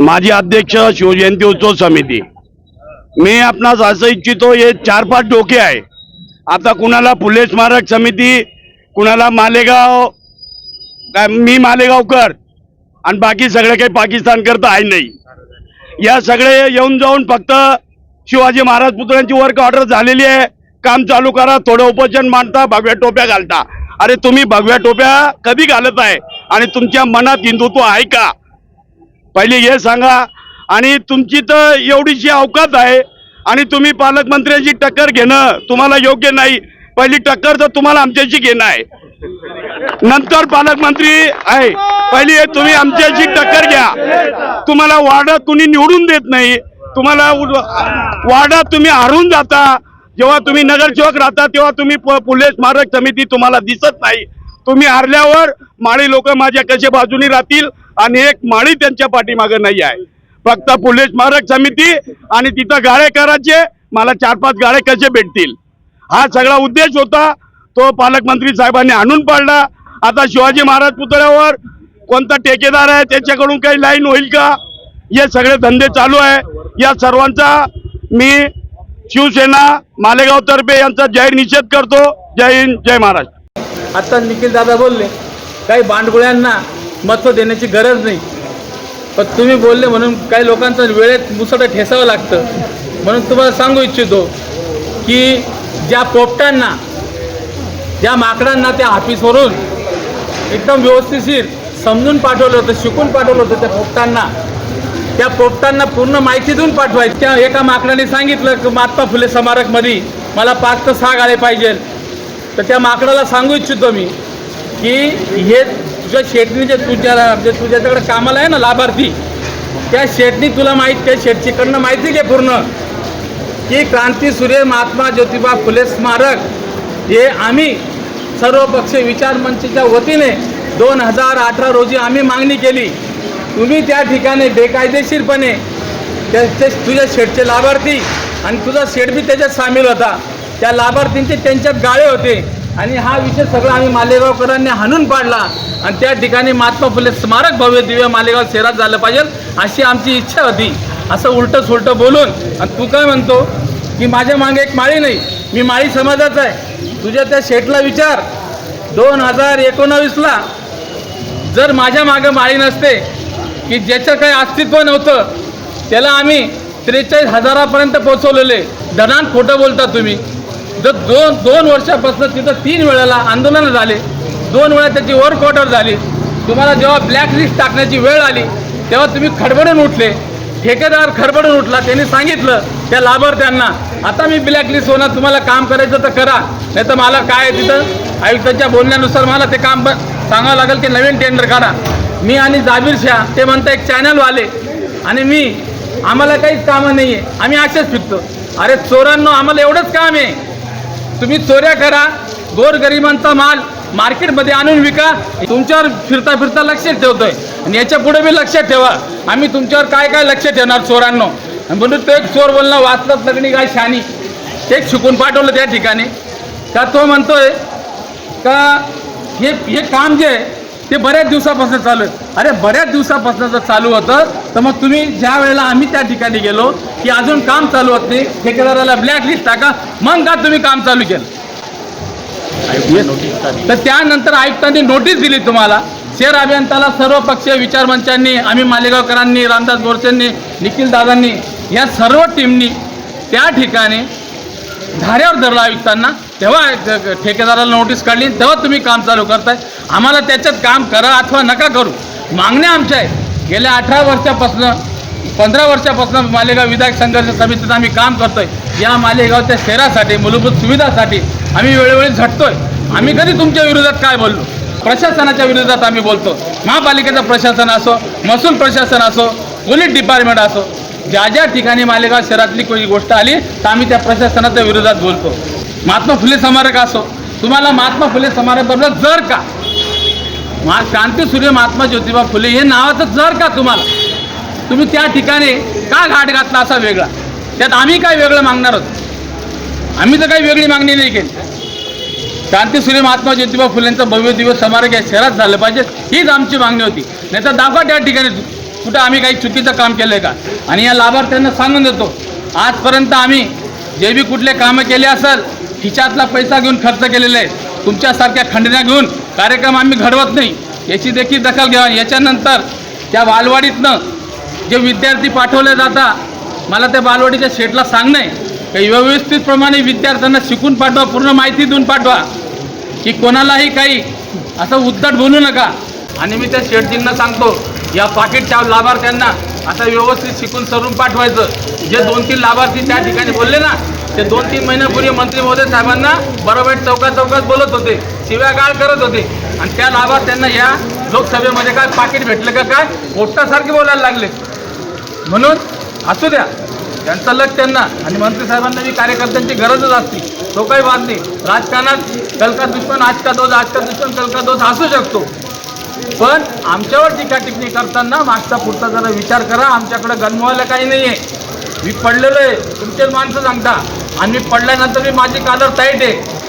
माजी अध्यक्ष शिवजयंती उत्सव समिती. मी आपणास असं इच्छितो हे चार पाच डोके आहे. आता कुणाला फुले स्मारक समिती कुणाला मालेगाव काय मी मालेगावकर आणि बाकी सगळे काही पाकिस्तान करता आहे नाही. या सगळे येऊन जाऊन फक्त शिवाजी महाराज पुतळ्यांची वर्क ऑर्डर झालेली आहे. काम चालू करा थोडं उपोषण मांडता भगव्या टोप्या घालता. अरे तुम्ही भगव्या टोप्या कधी घालत आहे? आणि तुमच्या मनात हिंदुत्व आहे का? पहिले हे सांगा. आणि तुमची तर एवढीशी अवकात आहे. आणि तुम्ही पालकमंत्र्यांची टक्कर घेणं तुम्हाला योग्य नाही. पहिली टक्कर तर तुम्हाला आमच्याशी घेणं आहे. नंतर पालकमंत्री आहे. पहिली तुम्ही आमच्याशी टक्कर घ्या. तुम्हाला वार्डात कुणी निवडून देत नाही. तुम्हाला उड- वार्डात तुम्ही हरून जाता. जेव्हा तुम्ही नगरसेवक राहता तेव्हा तुम्ही पुले स्मारक समिती तुम्हाला दिसत नाही. तुम्ही हारल्यावर माळी लोक माझ्या कसे बाजूनी राहतील आणि एक माळी त्यांच्या पाठीमागे नाही आहे. फक्त फुले स्मारक समिती आणि तिथं गाळे करायचे मला चार पाच गाळे कसे भेटतील? हा सगळा उद्देश होता. तो पालकमंत्री साहेबांनी आणून पाडला. आता शिवाजी महाराज पुतळ्यावर कोणता ठेकेदार आहे त्याच्याकडून काही लाईन होईल का? हे सगळे धंदे चालू आहे. या सर्वांचा मी शिवसेना मालेगाव तर्फे यांचा जाहीर निषेध करतो. जय हिंद जय महाराष्ट्र. आत्ता निखिल दादा बोलले काही बांडगुळ्यांना महत्त्व देण्याची गरज नाही. पण तुम्ही बोलले म्हणून काही लोकांचं वेळेत मुसटं ठेसावं लागतं. म्हणून तुम्हाला सांगू इच्छितो की ज्या पोपटांना ज्या माकडांना त्या ऑफिसवरून एकदम व्यवस्थिशीर समजून पाठवलं होतं शिकून पाठवलं होतं त्या पोपटांना त्या पोपटांना पूर्ण माहिती देऊन पाठवायची. त्या एका माकडाने सांगितलं की महात्मा फुले स्मारकमध्ये मला पाच तर सहा गाळे पाहिजे तर त्या माकडाला सांगू इच्छितो मी की हे तुझ्या शेटणी जे तुझ्या जे तुझ्याकडे कामाला आहे ना लाभार्थी त्या शेटणी तुला माहीत त्या शेटचीकडनं माहिती घे पूर्ण. की क्रांती सूर्य महात्मा ज्योतिबा फुले स्मारक हे आम्ही सर्वपक्ष विचार मंचच्या वतीने दोन हजार अठरा रोजी आम्ही मागणी केली. तुम्ही त्या ठिकाणी बेकायदेशीरपणे त्या तुझ्या शेटचे लाभार्थी आणि तुझा शेट बी त्याच्यात सामील होता. त्या लाभार्थींचे त्यांच्यात गाळे होते. आणि हा विषय सगळा आम्ही मालेगावकरांनी हाणून पाडला. आणि त्या ठिकाणी महात्मा फुले स्मारक भव्य दिव्य मालेगाव शहरात झालं पाहिजे अशी आमची इच्छा होती. असं उलटं सुलटं बोलून आणि तू काय म्हणतो? की माझ्या मागे एक माळी नाही मी माळी समाजाचा आहे. तुझ्या त्या शेटला विचार. दोन हजार एकोणावीसला जर माझ्या मागं माळी नसते की ज्याचं काही अस्तित्व नव्हतं त्याला आम्ही त्रेचाळीस हजारापर्यंत पोचवलेले धनान खोटं बोलता तुम्ही. जर दोन दोन वर्षापासून तिथं तीन वेळेला आंदोलनं झाले दोन वेळा त्याची वर्क ऑर्डर झाली तुम्हाला जेव्हा ब्लॅक लिस्ट टाकण्याची वेळ आली तेव्हा तुम्ही खडबडून उठले. ठेकेदार खडबडून उठला त्यांनी सांगितलं त्या लाभार्थ्यांना आता मी ब्लॅक लिस्ट होणार तुम्हाला काम करायचं तर करा नाही तर मला काय आहे तिथं? आयुक्तांच्या बोलण्यानुसार मला ते काम ब- सांगावं लागेल की नवीन टेंडर काढा. मी आणि जाबीर शाह ते म्हणता एक चॅनलवाले आणि मी आम्हाला काहीच कामं नाही आहे आम्ही असेच फिरतो. अरे चोरांनो आम्हाला एवढंच काम आहे. तुम्ही चोऱ्या करा गोरगरिबांचा माल मार्केटमध्ये आणून विका. तुमच्यावर फिरता फिरता लक्षात ठेवतोय. आणि याच्यापुढे बी लक्षात ठेवा. आम्ही तुमच्यावर काय काय लक्ष ठेवणार चोरांनो? म्हणून तो एक चोर बोलणं वाचतात लग्नी काय शानी ते शिकून पाठवलं त्या ठिकाणी. का तो म्हणतोय का हे हे काम जे आहे ते बऱ्याच दिवसापासून चालू आहे. अरे बऱ्याच दिवसापासून जर चालू होतं तर मग तुम्ही ज्या वेळेला आम्ही त्या ठिकाणी गेलो की अजून काम चालू होत नाही ठेकेदाराला ब्लॅक लिस्ट टाका मग का तुम्ही काम चालू केलं? तर त्यानंतर आयुक्तांनी नोटीस दिली तुम्हाला. शहर अभियंताला सर्व पक्षीय विचार मंचांनी आम्ही मालेगावकरांनी रामदास बोरसेंनी निखिल दादांनी या सर्व टीमनी त्या ठिकाणी धाऱ्यावर धरला आयुक्तांना. तेव्हा ठेकेदाराला नोटीस काढली तेव्हा तुम्ही काम चालू करताय. आम्हाला त्याच्यात काम करा अथवा नका करू. मागण्या आमच्या आहेत. गेल्या अठरा वर्षापासून पंधरा वर्षापासून मालेगाव विधायक संघर्ष समितीत आम्ही काम करतोय. या मालेगावच्या शहरासाठी मूलभूत सुविधासाठी आम्ही वेळोवेळी झटतोय. आम्ही कधी तुमच्या विरोधात काय बोललो? प्रशासनाच्या विरोधात आम्ही बोलतो. महापालिकेचं प्रशासन असो महसूल प्रशासन असो पोलीस डिपार्टमेंट असो ज्या ज्या ठिकाणी मालेगाव शहरातली कोणी गोष्ट आली तर आम्ही त्या प्रशासनाच्या विरोधात बोलतो. महात्मा फुले स्मारक असो? तुम्हाला महात्मा फुले स्मारकबद्दल जर का महा क्रांती सूर्य महात्मा ज्योतिबा फुले हे नावाचं जर का तुम्हाला तुम्ही त्या ठिकाणी का घाट घातला असा वेगळा? त्यात आम्ही काय वेगळं मागणार आहोत? आम्ही तर काही वेगळी मागणी नाही केली. क्रांतीसूर्य महात्मा ज्योतिबा फुलेंचं भव्य दिवस समारक या शहरात झालं पाहिजे हीच आमची मागणी होती. नाही तर दाखवा त्या ठिकाणी कुठं आम्ही काही चुकीचं काम केलं आहे का? आणि या लाभार्थ्यांना सांगून देतो आजपर्यंत आम्ही जे बी कुठले कामं केले असेल खिशातला पैसा घेऊन खर्च केलेला आहे तुमच्यासारख्या खंडण्या घेऊन कार्यक्रम आम्ही घडवत नाही. याची देखील दखल घ्या. याच्यानंतर त्या बालवाडीतनं जे विद्यार्थी पाठवले जाता मला त्या बालवाडीच्या शेटला सांगणं काही व्यवस्थितप्रमाणे विद्यार्थ्यांना शिकून पाठवा पूर्ण माहिती देऊन पाठवा. की कोणालाही काही असं उद्धट बोलू नका. आणि मी त्या शेटजींना सांगतो या पाकिटच्या लाभार्थ्यांना आता व्यवस्थित शिकून सरून पाठवायचं. जे दोन तीन लाभार्थी त्या ठिकाणी बोलले ना ते दोन तीन महिन्यापूर्वी मंत्री महोदय साहेबांना बरोबर चौकात चौकात बोलत होते शिव्या गाळ करत होते. आणि त्या लाभार्थ्यांना या लोकसभेमध्ये काय पाकिट भेटलं का काय? पोट्टासारखे बोलायला लागले. म्हणून असू द्या त्यांचं लग त्यांना. आणि मंत्री साहेबांना जी कार्यकर्त्यांची गरजच असते. तो काही वाद नाही. राजकारणात कल का दुश्मन आज का दोष आज का दुश्मन कल का दोष असू शकतो. पण आमच्यावर टीका टिप्पणी करताना मागचा पुढचा जरा विचार करा. आमच्याकडे गनमवायला काही नाही आहे मी पडलेलो आहे. तुमचे माणसं सांगता. आणि मी पडल्यानंतर मी माझी कालर टाईट आहे.